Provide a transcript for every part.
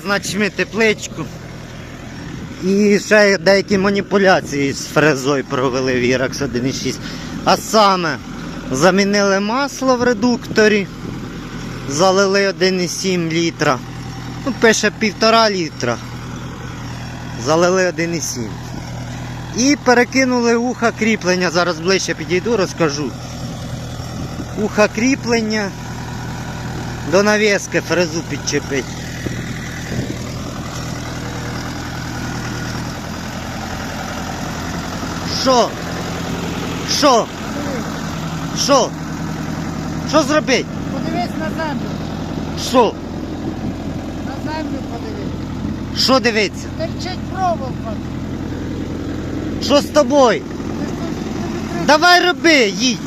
Значить, ми тепличку. І ще деякі маніпуляції з фрезою провели в Іракс 1.6. А саме замінили масло в редукторі, залили 1,7 літра. Ну, пише півтора літра. Залили 1,7. І перекинули уха кріплення. Зараз ближче підійду, розкажу. Уха кріплення до навіски фрезу підчепить. Що? Що? Що? Що зробити? Подивись на землю. Що? На землю подивись. Що дивиться? Терчить проволока. Що з тобою? Ти ж тут не Давай роби, їдь.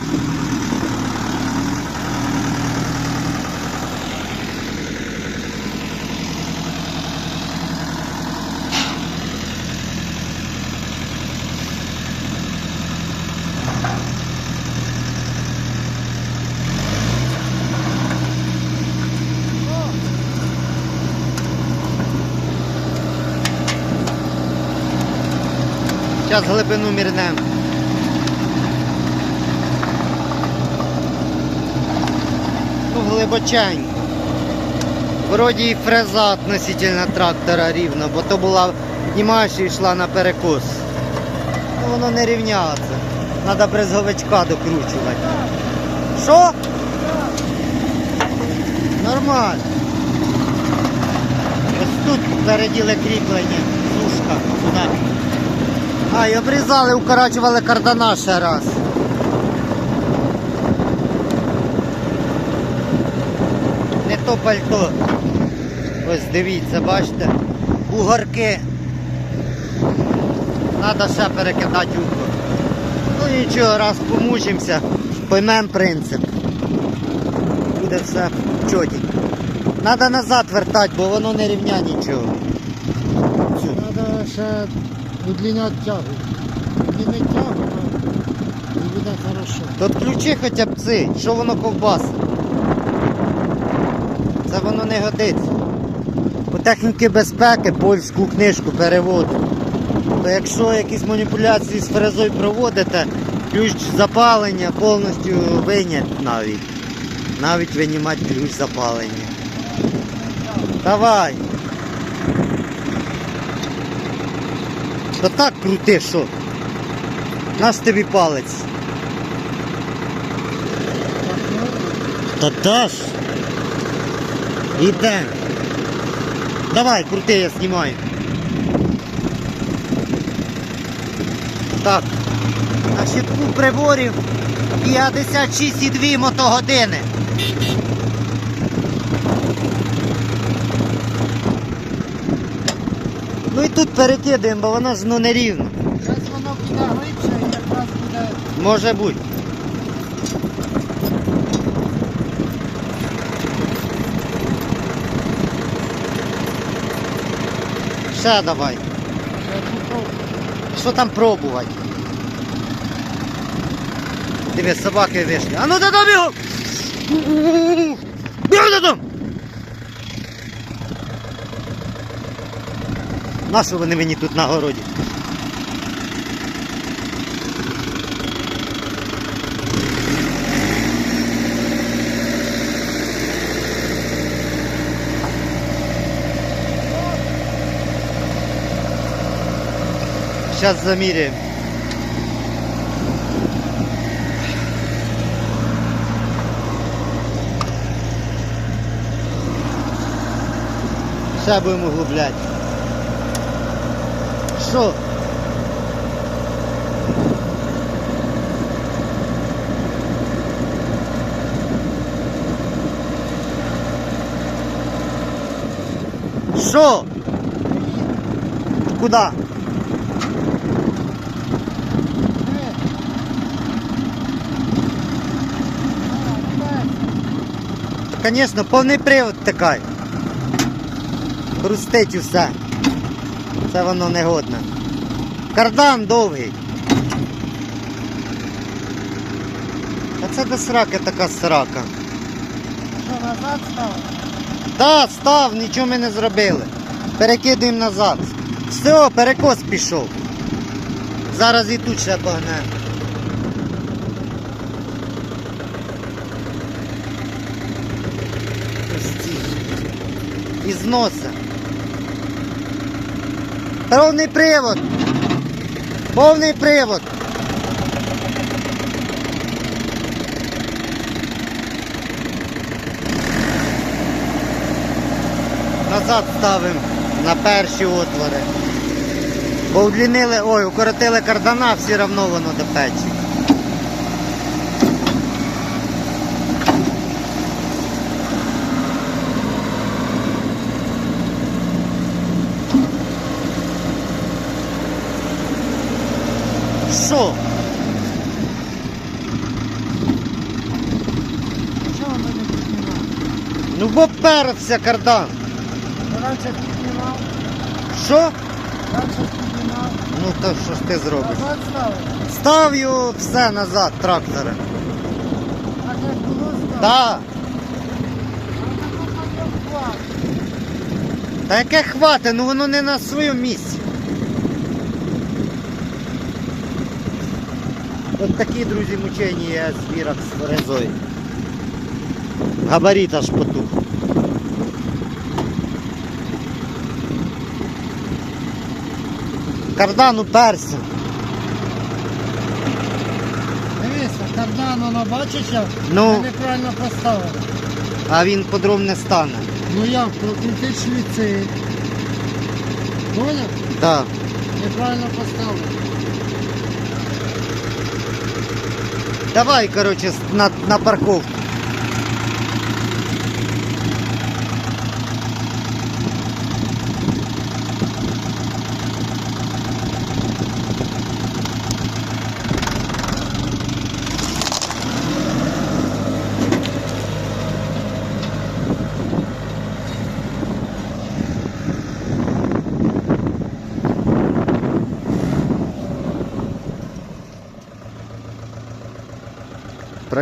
Зараз глибину мірнемо. Ну, глибоченько. Вроді і фреза относительно трактора рівно, бо то була, піднімаєш і йшла на перекос. Ну воно не рівняється. Треба брезговичка докручувати. Що? Нормально. Ось тут переділи кріплення, сушка туди. А, і обрізали, укорачували кардана ще раз. Не то пальто. Ось дивіться, бачите? Бугорки. Треба ще перекидати ухо. Ну нічого, раз помучимося, поймемо принцип. Буде все чотенько. Треба назад вертати, бо воно не рівня нічого. Треба ще удлиняти тягу. Удлинити тягу, і буде хорошо. Тут ключі хоча б ці, що воно ковбасить. Це воно не годиться. По техніки безпеки польську книжку переводу. То якщо якісь маніпуляції з фрезою проводите, ключ запалення повністю винять навіть. Навіть винімати ключ запалення. Давай. То так крути, що. Наш тобі палець. Та даш. Іде. Давай, крути, я знімаю. Так. На щитку приборів 56,2 мотогодини. Ну і тут перекидаємо, бо воно ж ну нерівно. Зараз воно піде глибше і якраз буде. Може бути. Ще давай. Що там пробувати? Диви, собаки вийшли. А ну додому! Бігай додому! Нащо вони мені тут на городі? Сейчас замеряем. Ще будемо углублять. Що? Що? Куда? Диви. А, йде. Звісно, повний привод такий. Хрустить усе. Це воно не годне. Кардан довгий. А це до сраки така срака. Що назад став? Да, став, нічого ми не зробили. Перекидуємо назад. Все, перекос пішов. Зараз і тут ще погне. Пусті. І зноса. Повний привод. Повний привод. Назад ставимо на перші отвори. Бо удлінили, ой, укоротили кардана, все одно воно до печі. Що? Чого воно не піднімав? Ну бо перся кардан. Раніше піднімав, Що? раніше піднімав. Ну то що ж ти зробиш? Назад ставив. Ставлю все назад, трактора. Так як було ставив. Да. А Та яке хвати, ну воно не на своєму місці. От такі, друзі, мучені є звірок з фрезою. Габарит аж потух. Кардан уперся. Дивися, кардан, воно бачиш як? Ну. Неправильно поставили. А він подром не стане. Ну як, прокрути шліци. Поняв? Так. Неправильно поставили. Давай, короче, на, на парковку.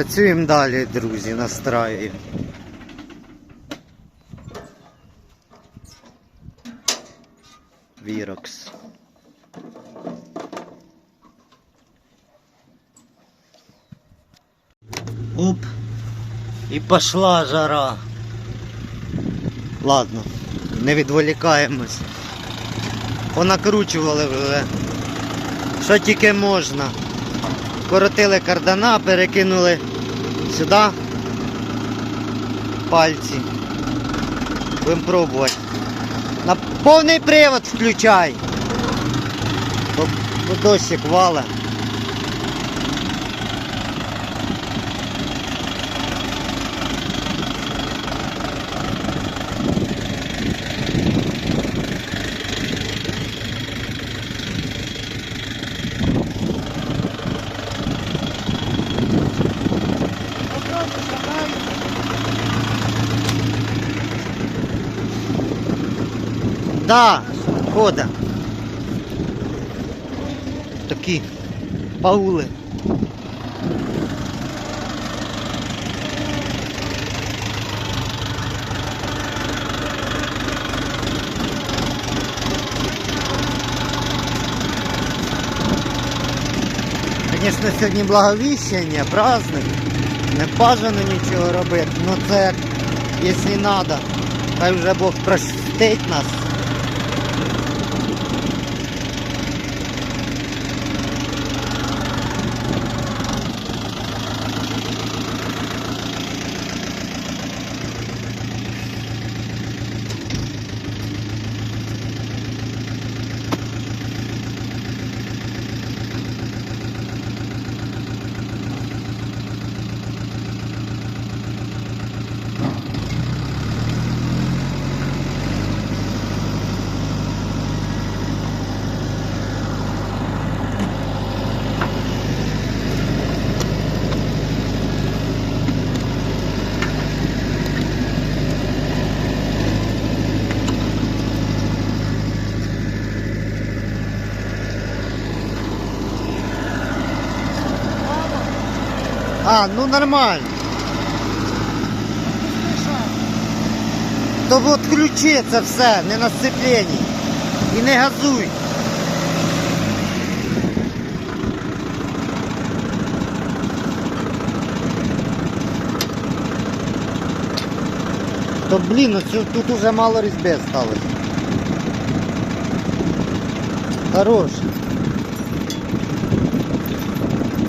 Працюємо далі, друзі, настраюємо. Вірокс. Оп. І пошла жара. Ладно, не відволікаємось. Понакручували вже. Що тільки можна. Коротили кардана, перекинули сюди пальці. Будемо пробувати. На повний привод включай. Бо, вала. Да, хода. Такі паули. Звісно, сьогодні благовіщення, праздник. Не бажано нічого робити, ну це як, якщо треба. Хай вже Бог простить нас. Ну нормально. То от ключи це все, не на сцепленні. І не газуй. То блін, ну тут уже мало різьби сталося. Хорош.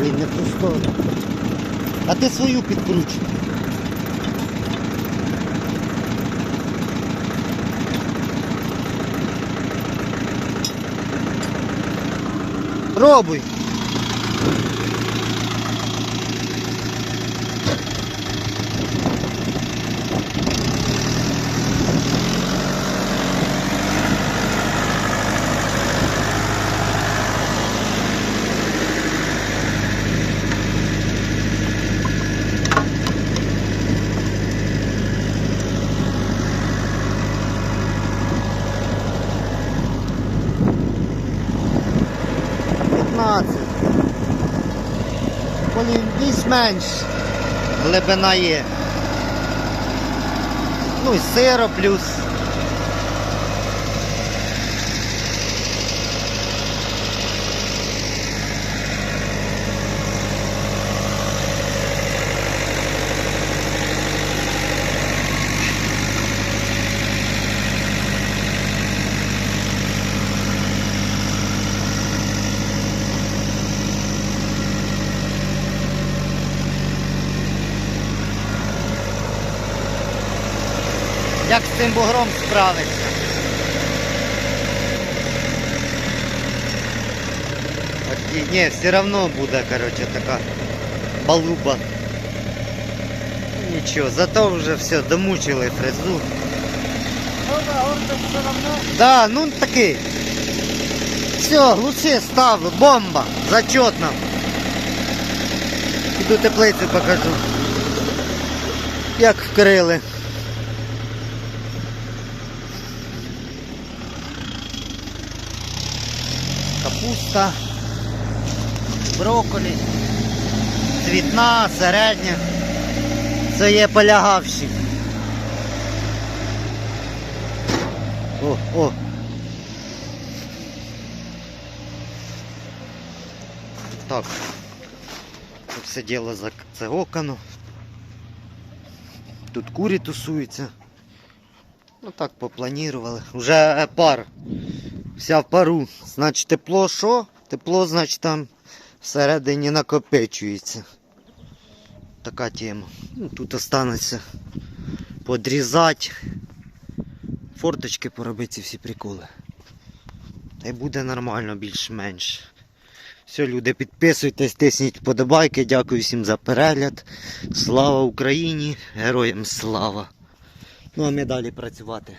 Блін, не сторону. А ти свою підкруч. Пробуй. П'ятнадцять. Блін, більш-менш глибина є. Ну і сиро плюс. Як з цим бугром справиться? Ні, все одно буде, коротше, така балуба. Нічого, зато вже все, домучили фрезу. Ну да, все равно. Да, ну такий. Все, глуши ставлю, бомба, зачетно. Піду теплицю покажу. Як вкрили. Капуста, брокколі, цвітна, середня. Це є полягавші. О, о. Так. Тут все діло загокано. Тут курі тусуються. Ну так попланували. Уже пар. Вся в пару. Значить тепло що? Тепло, значить там всередині накопичується. Така тема. Ну, тут останеться подрізати. Форточки поробити всі приколи. Та й буде нормально більш-менш. Все, люди, підписуйтесь, тисніть вподобайки. Дякую всім за перегляд. Слава Україні! Героям слава! Ну а ми далі працювати.